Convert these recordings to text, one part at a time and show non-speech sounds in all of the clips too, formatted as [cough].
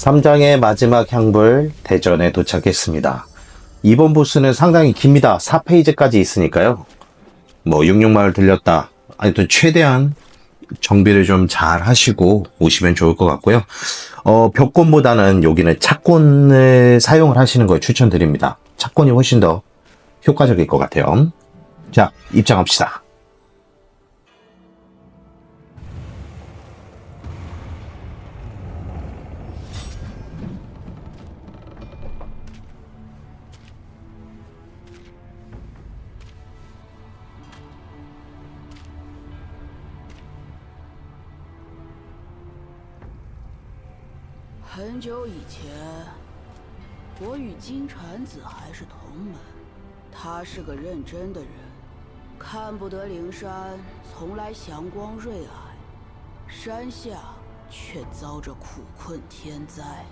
3장의 마지막 향불 대전에 도착했습니다. 이번 보스는 상당히 깁니다. 4페이지까지 있으니까요. 뭐 66마을 들렸다. 하여튼 최대한 정비를 좀 잘 하시고 오시면 좋을 것 같고요. 어, 벽곤보다는 여기는 착곤을 사용을 하시는 걸 추천드립니다. 착곤이 훨씬 더 효과적일 것 같아요. 자, 입장합시다. “很久以前，我与金蝉子还是同门。他是个认真的人，看不得灵山从来祥光瑞霭，山下却遭着苦困天灾。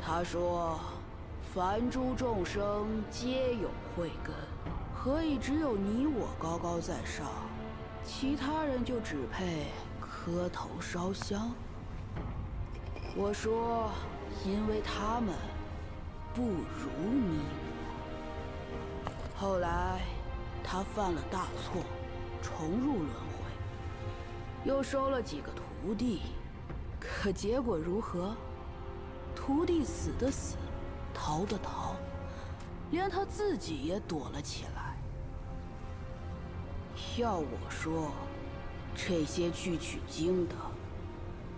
他说：‘凡诸众生皆有慧根，何以只有你我高高在上，其他人就只配磕头烧香？’”我说，因为他们不如你。后来，他犯了大错，重入轮回，又收了几个徒弟，可结果如何？徒弟死的死，逃的逃，连他自己也躲了起来。要我说，这些去取经的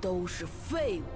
都是废物。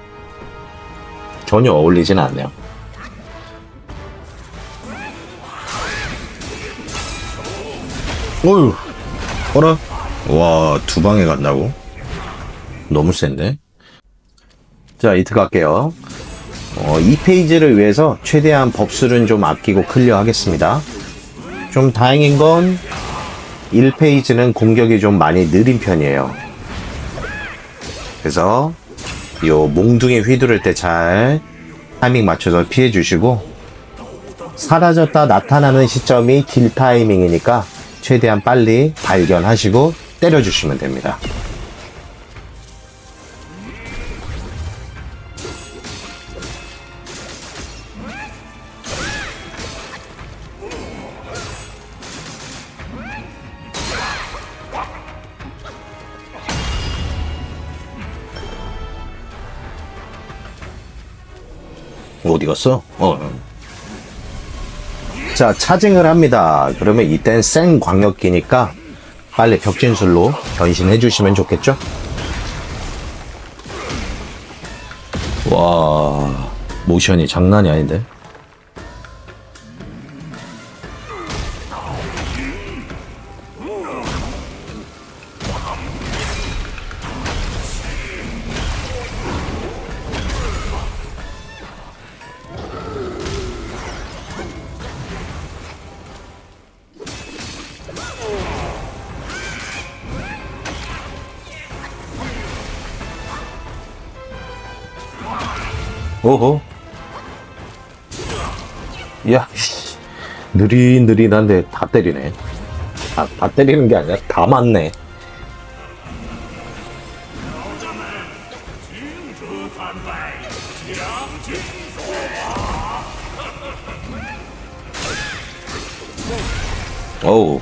전혀 어울리진 않네요. 어휴, 어라? 와, 두 방에 간다고? 너무 센데? 자, 이트 갈게요. 어, 이 페이지를 위해서 최대한 법술은 좀 아끼고 클리어 하겠습니다. 좀 다행인 건 1페이지는 공격이 좀 많이 느린 편이에요. 그래서 요 몽둥이 휘두를 때 잘 타이밍 맞춰서 피해 주시고 사라졌다 나타나는 시점이 길 타이밍이니까 최대한 빨리 발견하시고 때려 주시면 됩니다. 갔어? 어. 자, 차징을 합니다. 그러면 이땐 센 광역기니까 빨리 벽진술로 변신해 주시면 좋겠죠? 와, 모션이 장난이 아닌데? 오호. 야, 씨. 느릿느릿한데 다 때리네. 아, 다 때리는 게 아니라 다 맞네. 어우.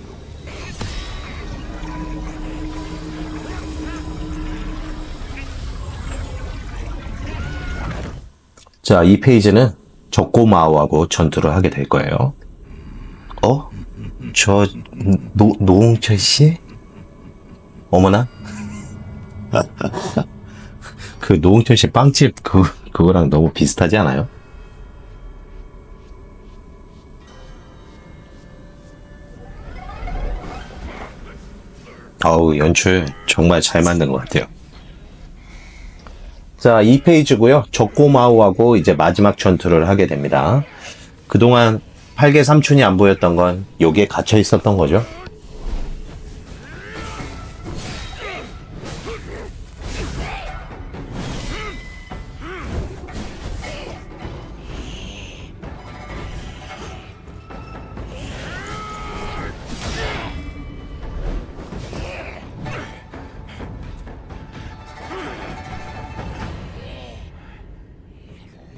자, 이 페이지는 적고마오하고 전투를 하게 될 거예요. 어? 저, 노, 노홍철 씨? 어머나? [laughs] 그 노홍철 씨 빵집 그, 그거랑 너무 비슷하지 않아요? 아우, 연출 정말 잘 만든 것 같아요. 자, 2페이지고요. 적고마우하고 이제 마지막 전투를 하게 됩니다. 그동안 팔개 삼촌이 안 보였던 건 여기에 갇혀 있었던 거죠. “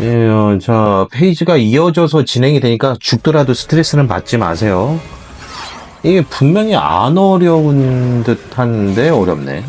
예, 어, 자, 페이지가 이어져서 진행이 되니까 죽더라도 스트레스는 받지 마세요. 이게 분명히 안 어려운 듯 한데 어렵네.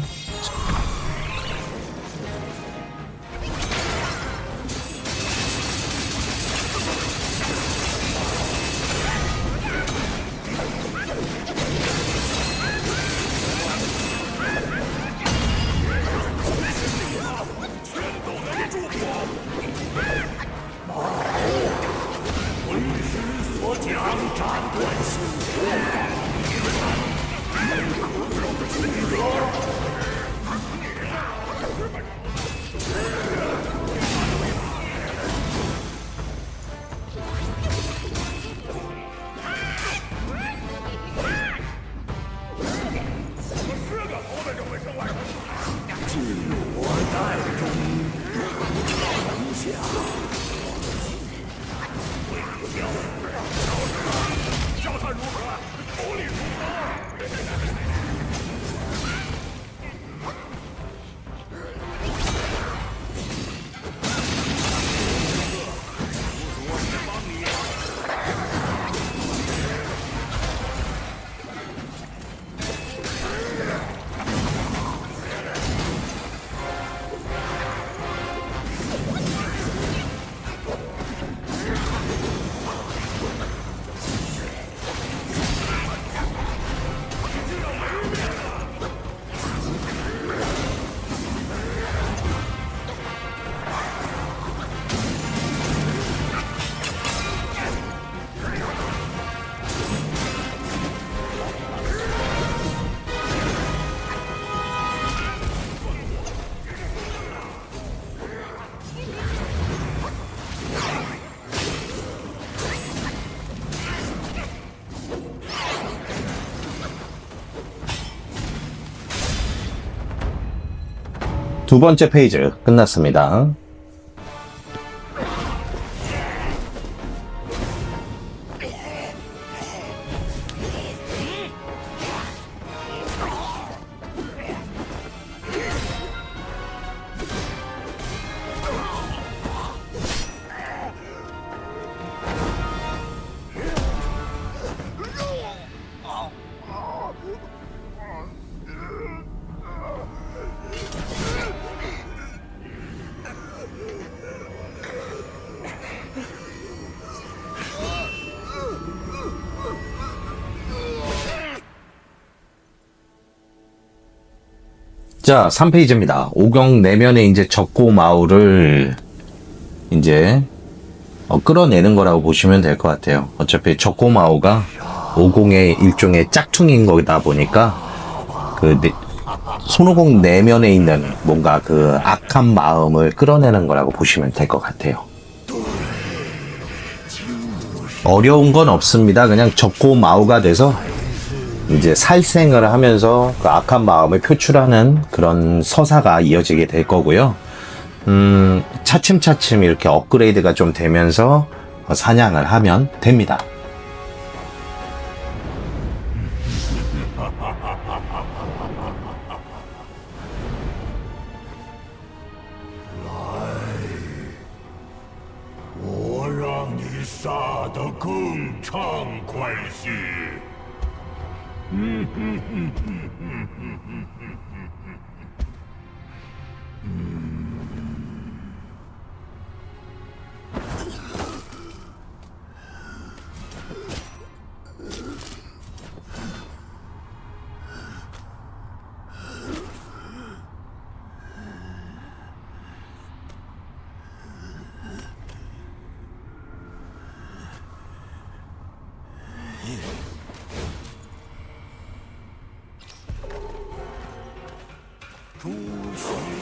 두 번째 페이지 끝났습니다. 자, 3페이지입니다. 오경 내면에 이제 적고 마우를 이제 어, 끌어내는 거라고 보시면 될 것 같아요. 어차피 적고 마우가 오공의 일종의 짝퉁인 거다 보니까 그 내- 손오공 내면에 있는 뭔가 그 악한 마음을 끌어내는 거라고 보시면 될 것 같아요. 어려운 건 없습니다. 그냥 적고 마우가 돼서 이제 살생을 하면서 그 악한 마음을 표출하는 그런 서사가 이어지게 될 거고요. 음, 차츰차츰 이렇게 업그레이드가 좀 되면서 사냥을 하면 됩니다. 사더 궁창 관시 Mm-hmm. [laughs] 朱雀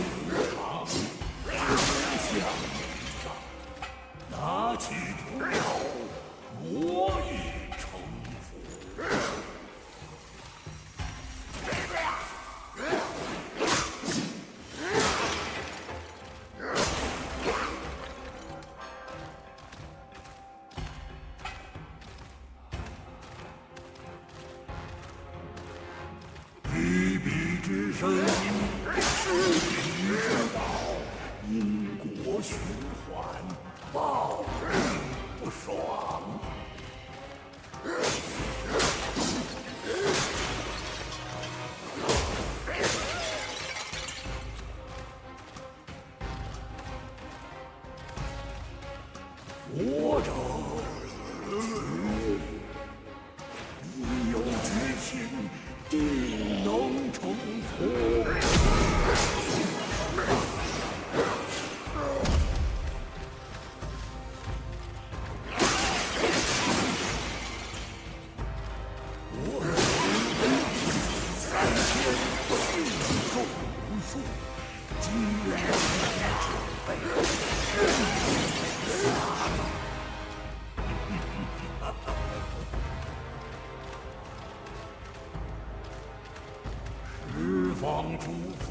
方诸佛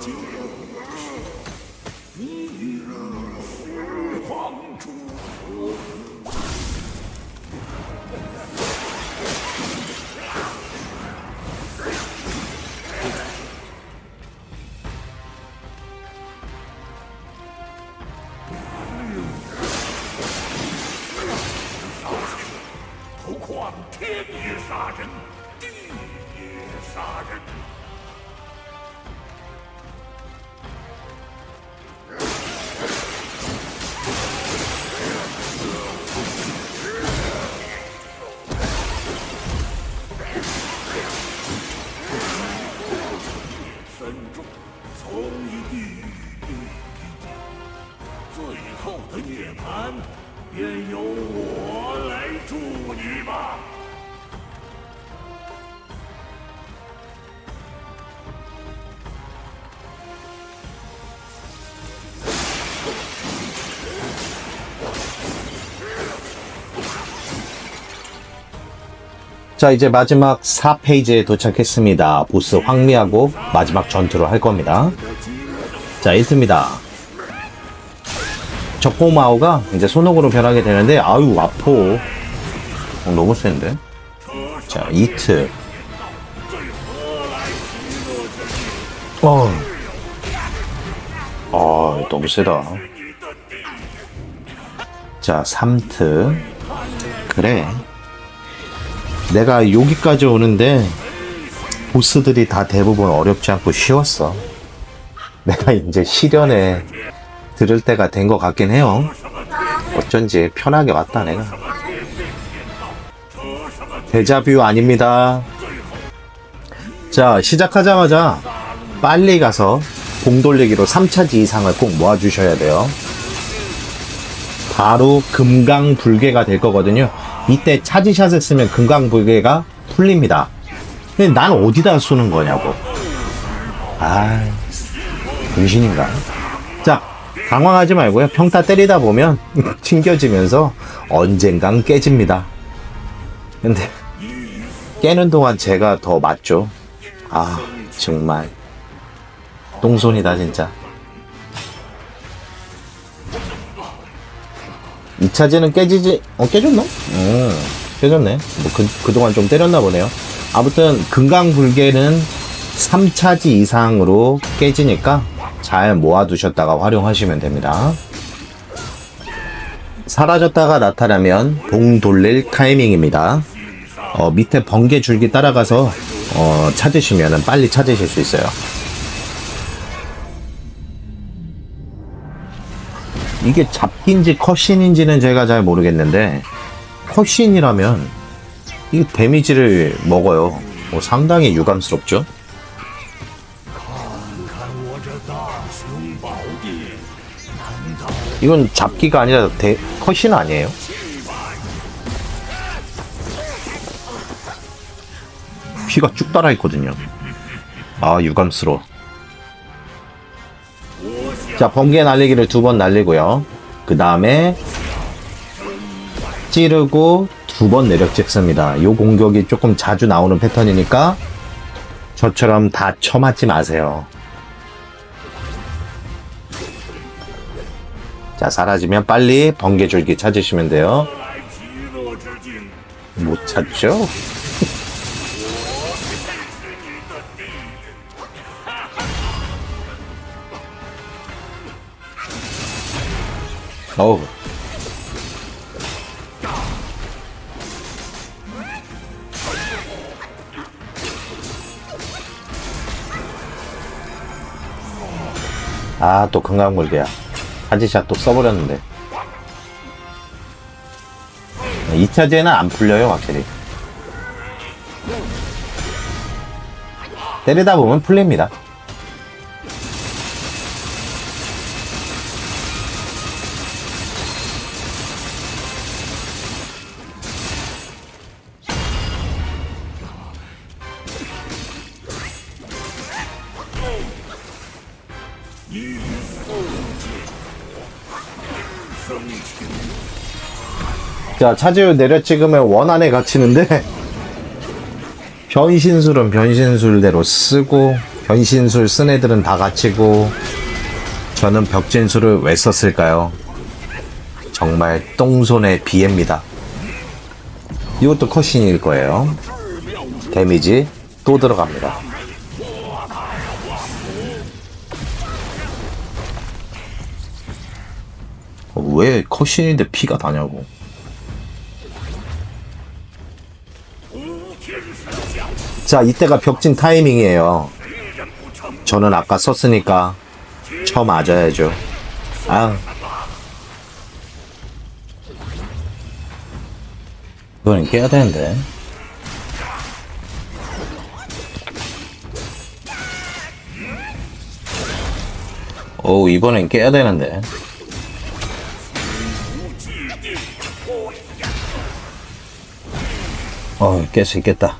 剑，逆刃十方诛。 자, 이제 마지막 4페이지에 도착했습니다. 보스 황미하고 마지막 전투를 할 겁니다. 자, 1트입니다. 적고마오가 이제 손오공으로 변하게 되는데, 아유, 아포. 어, 너무 센데? 자, 2트. 어. 아, 너무 세다. 자, 3트. 그래. 내가 여기까지 오는데 보스들이 다 대부분 어렵지 않고 쉬웠어. 내가 이제 시련에 들을 때가 된 것 같긴 해요. 어쩐지 편하게 왔다 내가. 데자뷰 아닙니다. 자 시작하자마자 빨리 가서 공 돌리기로 3차지 이상을 꼭 모아주셔야 돼요. 바로 금강 불개가 될 거거든요. 이때 차지샷을 쓰면 금강불개가 풀립니다. 근데 난 어디다 쏘는 거냐고. 아, 분신인가? 자, 당황하지 말고요. 평타 때리다 보면 [laughs] 튕겨지면서 언젠간 깨집니다. 근데 깨는 동안 제가 더 맞죠. 아, 정말 똥손이다 진짜. 2차제는 깨지지, 어, 깨졌나? 어, 깨졌네. 뭐, 그, 그동안 좀 때렸나 보네요. 아무튼, 금강불개는 3차지 이상으로 깨지니까 잘 모아두셨다가 활용하시면 됩니다. 사라졌다가 나타나면 봉 돌릴 타이밍입니다. 어, 밑에 번개 줄기 따라가서, 어, 찾으시면 빨리 찾으실 수 있어요. 이게 잡기인지 컷신인지는 제가 잘 모르겠는데 컷신이라면 이 데미지를 먹어요. 뭐 상당히 유감스럽죠. 이건 잡기가 아니라 데, 컷신 아니에요? 피가 쭉 따라 있거든요. 아 유감스러워. 자, 번개 날리기를 두 번 날리고요. 그 다음에 찌르고 두 번 내력 찍습니다. 요 공격이 조금 자주 나오는 패턴이니까 저처럼 다 쳐맞지 마세요. 자, 사라지면 빨리 번개줄기 찾으시면 돼요. 못 찾죠? 어우. 아, 또 금강물개야. 하지샷 또 써버렸는데. 2차제는 안 풀려요, 확실히. 때리다 보면 풀립니다. 자, 차지우 내려 찍으면 원 안에 갇히는데, [laughs] 변신술은 변신술대로 쓰고, 변신술 쓴 애들은 다 갇히고, 저는 벽진술을 왜 썼을까요? 정말 똥손의 비애입니다. 이것도 컷신일 거예요. 데미지 또 들어갑니다. 왜 컷신인데 피가 다냐고. 자, 이때가 벽진 타이밍이에요. 저는 아까 썼으니까 쳐 맞아야죠. 아. 이거는 깨야 되는데. 오, 이번엔 깨야 되는데. 어, 깰 수 있겠다.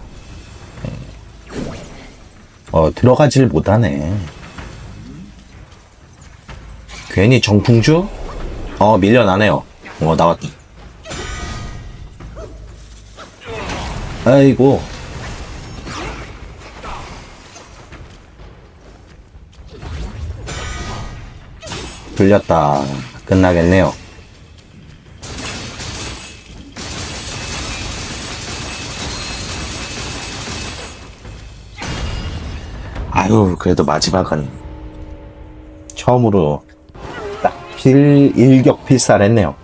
어, 들어가질 못하네. 괜히 정풍주? 어, 밀려나네요. 어, 나왔다. 아이고. 풀렸다. 끝나겠네요. 아유, 그래도 마지막은 처음으로 딱 필, 일격 필살했네요.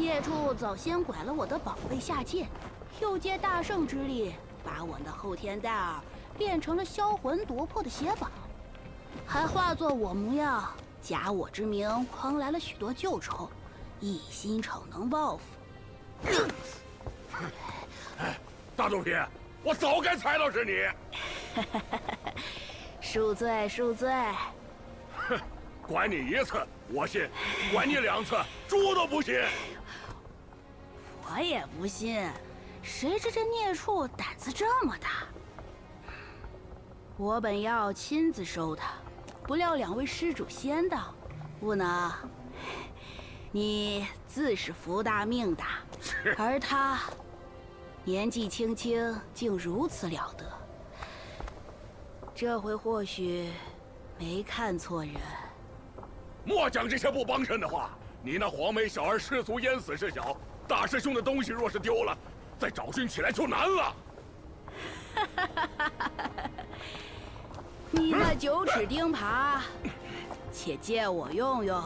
孽畜早先拐了我的宝贝下界，又借大圣之力把我的后天戴尔变成了销魂夺魄的邪宝，还化作我模样，假我之名诓来了许多旧仇，一心逞能报复。哎大肚皮，我早该猜到是你。[laughs] 恕罪，恕罪。哼管你一次我信，管你两次猪都不信。我也不信，谁知这孽畜胆子这么大。我本要亲自收他，不料两位施主先到，不能。[laughs] 你自是福大命大，而他年纪轻轻，竟如此了得。这回或许没看错人。莫讲这些不帮衬的话。你那黄眉小儿失足淹死是小，大师兄的东西若是丢了，再找寻起来就难了。[laughs] 你那九齿钉耙，且借我用用。